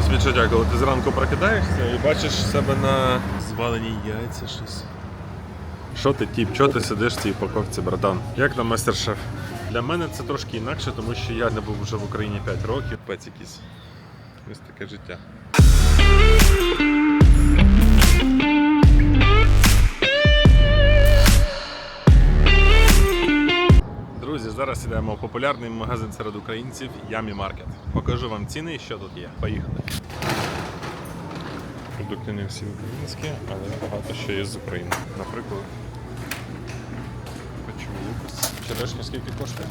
ось відчуття, коли ти зранку прокидаєшся і бачиш себе на звалені яйця щось. Що ти тіп, чого ти сидиш в цій упаковці, братан? Як там мастер-шеф? Для мене це трошки інакше, тому що я не був вже в Україні 5 років. Пець якийсь. Ось таке життя. Зараз йдемо в популярний магазин серед українців Ямі Маркет. Покажу вам ціни і що тут є. Поїхали. Продукти не всі українські, але багато що є з України. Наприклад, печук. Черешня скільки коштує?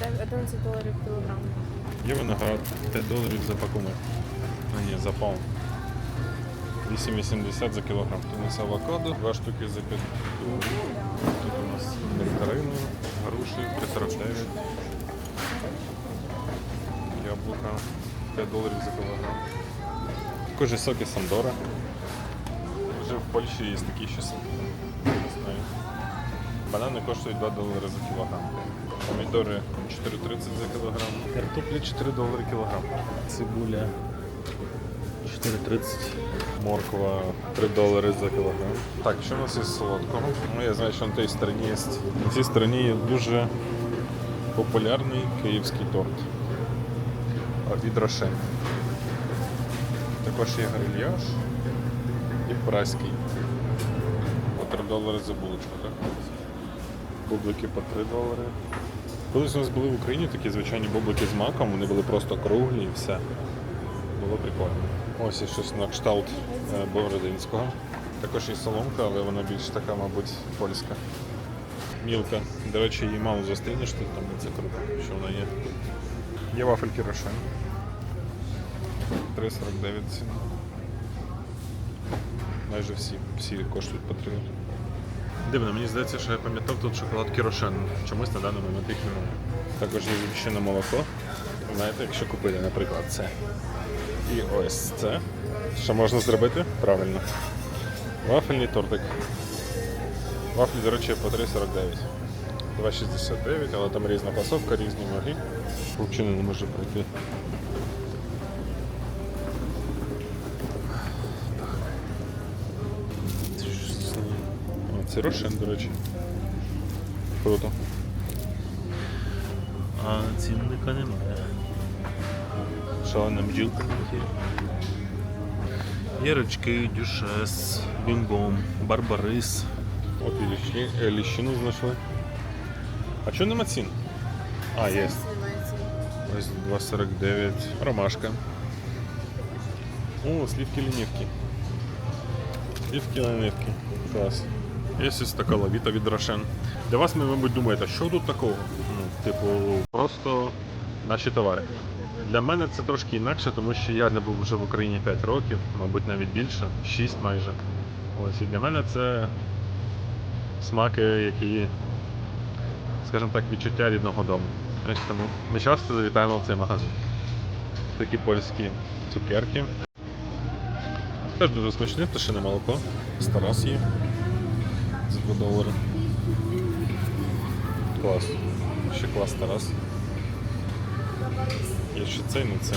4,29, 11 доларів кілограм. Є виноград 5 доларів за пакунок. А ні, за паунд. 8,80 за кілограм. Тут у нас авокадо, два штуки за 5 доларів. Тут у нас нектарини, груші 3,49. Яблука 5 доларів за кілограм. Також є соки Сандора. Вже в Польщі є такі ще соки. Банани коштують 2 долари за кілограм. Помідори 4,30 за кілограм. Картоплі 4 долари кілограм. Цибуля 4,30. Морква 3 долари за кілограм. Так, що у нас із солодкого? Ну, я знаю, що на тій стороні є. На цій стороні є дуже популярний київський торт. Від Рошен. Також є грильяж і праський. По 3 долари за булочку, так? Бублики по 3 долари. Колись у нас були в Україні такі звичайні бублики з маком, вони були просто круглі і все. Було прикольно. Ось є щось на кшталт е, Бородинського. Також є соломка, але вона більш така, мабуть, польська. Мілка. До речі, її мало зустрінеш тут, тому це круто, що вона є. Є вафельки Рошен. 3,49 ціна. Майже всі, всі коштують по 3. Дивно, мені здається, що я пам'ятав тут шоколадки Рошен. Чомусь на даний момент їх немає. Також є звичайне молоко. Знаєте, якщо купити, наприклад, це. І ось це. Що можна зробити? Правильно. Вафельний тортик. Вафлі, до речі, по 3,49. 2,69, але там різна пасовка, різні ваги. Взагалі не може пройти. Це Рошен, до речі. Круто. А цінника немає. Шалена бджілка. Є рачки, дюшес, бімбом, барбарис. От і ліщі, е, ліщину знайшли. А чого нема цін? А, є. Ось 2,49. Ромашка. О, слівки лінівки. Слівки лінівки. Клас. Є ось така лавіта від Рошен. Для вас ви, мабуть, думаєте, що тут такого? Ну, типу, просто наші товари. Для мене це трошки інакше, тому що я не був вже в Україні 5 років, мабуть, навіть більше, 6 майже. Ось і для мене це смаки, які, скажімо так, відчуття рідного дому. Тому ми часто завітаємо в цей магазин. Такі польські цукерки. Теж дуже смачне, пташине молоко. З Тарас є. За 2 долари. Клас. Ще клас Тарас. Є ще цей, ну це.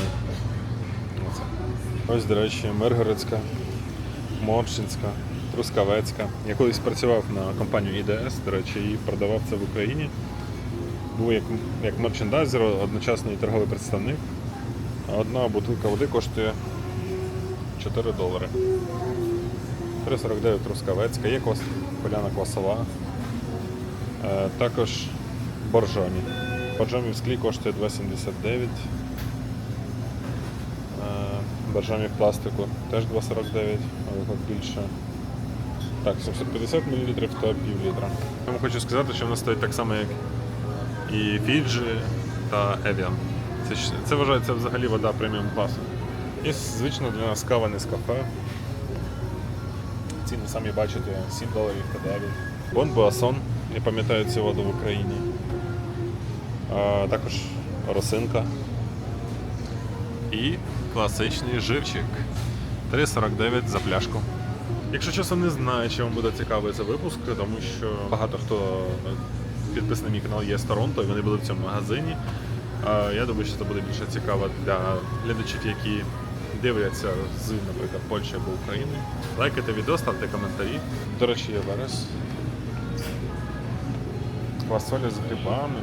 Ось, до речі, Миргородська, Моршинська, Трускавецька. Я колись працював на компанію IDS, до речі, і продавав це в Україні. Був як, як мерчендайзер, одночасний торговий представник. Одна бутилка води коштує 4 долари. 3,49 Трускавецька, є квас, поляна квасова. Е, також боржомі. Боржомі в склі коштує 2,79. Боржомі в пластику теж 2,49, але більше. Так, 750 мл та пів літра. Я хочу сказати, що вона стоїть так само, як і Фіджі та Evian. Це, це вважається взагалі вода преміум класу. І звично для нас кава не з кафе. Ціни самі бачите, 7 доларів та 9. Бон Буасон, я пам'ятаю цю воду в Україні. А, також росинка. І класичний живчик. 3,49 за пляшку. Якщо чесно, не знаю, чи вам буде цікавий цей випуск, тому що багато хто підписаний на мій канал є з Торонто, і вони були в цьому магазині. Я думаю, що це буде більше цікаво для глядачів, які дивляться з, наприклад, Польщі або України. Лайкайте відео, ставте коментарі. До речі, є верес. Квасоля з грибами,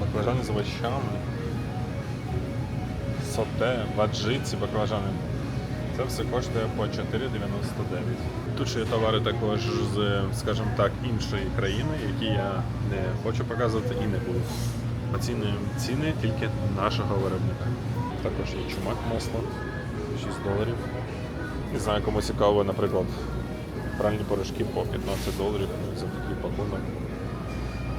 баклажани з овощами, соте, ваджиці, баклажани. Це все коштує по 4,99. Тут ще є товари також з, скажімо так, іншої країни, які я не хочу показувати і не буду. Оцінюємо ціни тільки нашого виробника. Також є чумак масло 6 доларів. Не знаю, кому цікаво, наприклад, пральні порошки по 15 доларів за такий пакунок.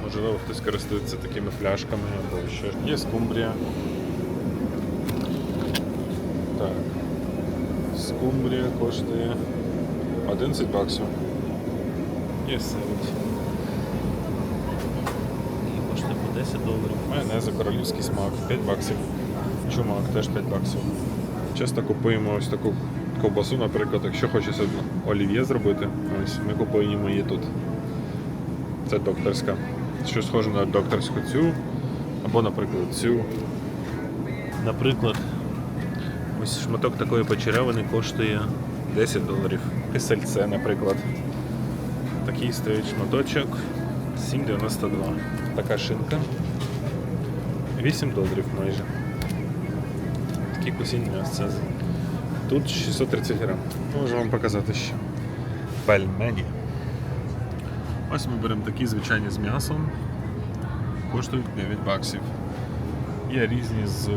Можливо, хтось користується такими фляшками або ще. Є скумбрія. Так. Скумбрія коштує 11 баксів. Є севить. І коштує по 10 доларів. Майонез королівський смак 5 баксів. Чумак теж 5 баксів. Часто купуємо ось таку ковбасу, наприклад, якщо хочеться олів'є зробити, ось ми купуємо її тут. Це докторська. Що схоже на докторську цю, або, наприклад, цю. Наприклад, ось шматок такої почерявини коштує 10 доларів. Кисельце, наприклад. Такий стоїть шматочок 7,92. Така шинка. 8 доларів майже. Такі кусінь м'ясця. Тут 630 грам. Можу вам показати ще. Пельмені. Ось ми беремо такі звичайні з м'ясом. Коштують 9 баксів. Є різні з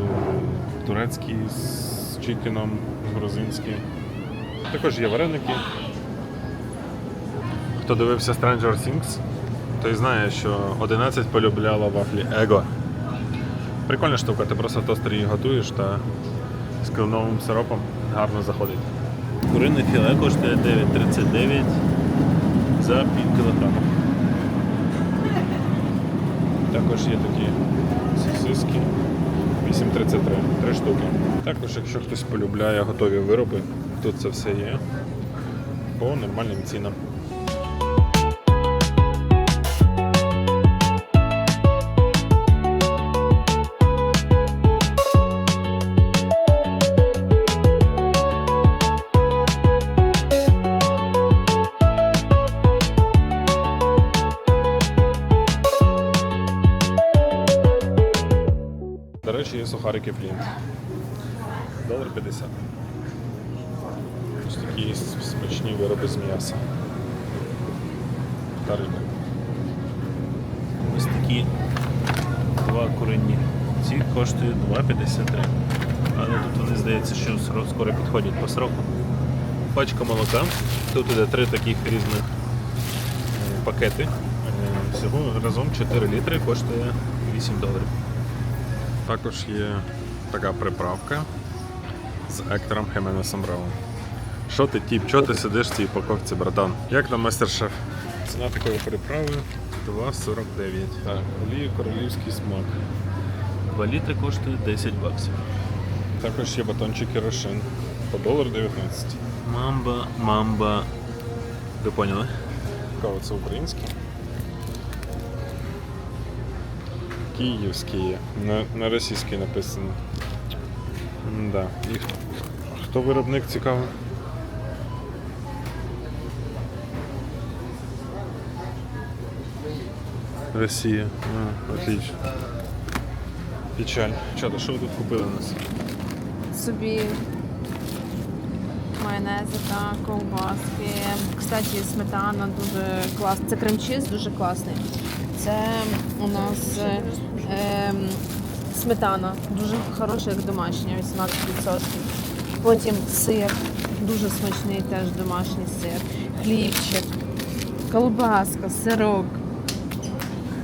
турецькі, з чікеном, грузинські. Також є вареники. Хто дивився Stranger Things, той знає, що 11 полюбляла вафлі Его. Прикольна штука, ти просто в тостері її готуєш та з кленовим сиропом гарно заходить. курине філе коштує 9,39 за пів кілограма. Також є такі сосиски 8,33, три штуки. Також, якщо хтось полюбляє готові вироби, тут це все є по нормальним цінам. Сухарики Флінт. Долар 50. Ось такі смачні вироби з м'яса. Та риба. Ось такі два курені. Ці коштують 2,53. Але тут вони здається, що скоро підходять по сроку. Пачка молока. Тут іде три таких різних е, пакети. Е, Всього разом 4 літри коштує 8 доларів. Також є така приправка з Ектором Хеменесом Браун. Що ти, тіп, чого ти сидиш в цій упаковці, братан? Як на майстер-шеф? Ціна такої приправи 2,49. Так, олія королівський смак. 2 літри коштує 10 баксів. Також є батончики Рошен по долар 19. Мамба, мамба. Ви поняли? Цікаво, це українське. Київський є. На, на російській написано. Да. І хто виробник цікаво? Росія. А, отлично. Печаль. Чого, що ви тут купили у нас? Собі майонези та ковбаски. Кстати, сметана дуже класна. Це крем-чіз дуже класний. Це у нас е, сметана, дуже хороша, як домашня, 18%. Потім сир, дуже смачний теж домашній сир, хлібчик, колбаска, сирок,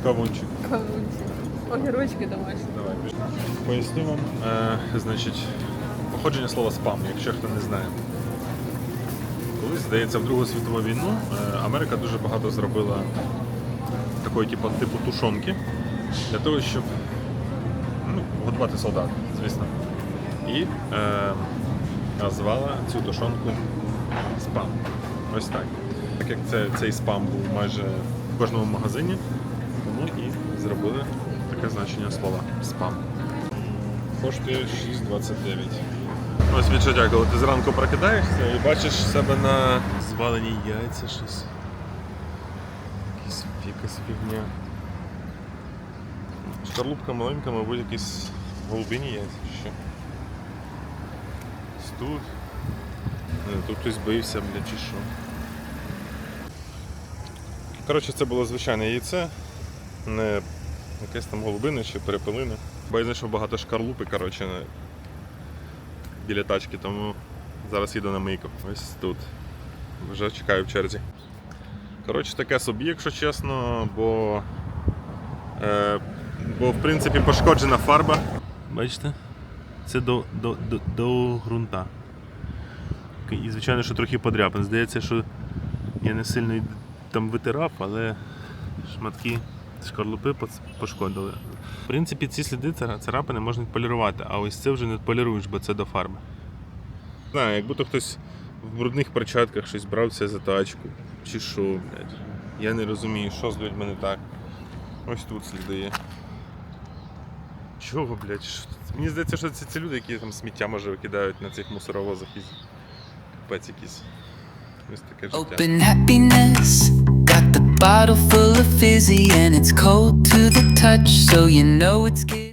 Кавунчик. кавунчик, огірочки домашні. Давай, пішли. Поясню вам, е, значить, походження слова спам, якщо хто не знає. Колись, здається, в Другу світову війну е, Америка дуже багато зробила такої типу, типу тушонки для того, щоб ну, готувати солдат, звісно. І е, назвала цю тушонку спам. Ось так. Так як це, цей спам був майже в кожному магазині, тому і зробили таке значення слова спам. Коштує 6,29. Ось відчуття, коли ти зранку прокидаєшся і бачиш себе на звалені яйця щось. Якась фігня. Шкарлупка маленька, мабуть, якісь голубині чи що. Тут. Тут хтось бився, бля, чи що. Коротше, це було звичайне яйце, не якесь там голубине чи перепелине. Бо я знайшов багато шкарлупи, коротше, на... біля тачки, тому зараз їду на мийку. Ось тут. Вже чекаю в черзі. Коротше, таке собі, якщо чесно, бо. Е, бо в принципі пошкоджена фарба. Бачите? Це до, до, до, до ґрунта. І звичайно, що трохи подряпин. Здається, що я не сильно там витирав, але шматки шкарлупи пошкодили. В принципі, ці сліди царапини можна полірувати, а ось це вже не поліруєш, бо це до фарби. Знаю, як будто хтось в брудних перчатках щось брався за тачку. Чи що, блядь. Я не розумію, що з людьми не так. Ось тут сліди є. Чого, блядь? Що? Мені здається, що це ці люди, які там сміття може викидають на цих мусоровозах і капець якийсь. Ось таке життя. Open happiness. Got the bottle full of fizzy and it's cold to the touch, so you know it's good.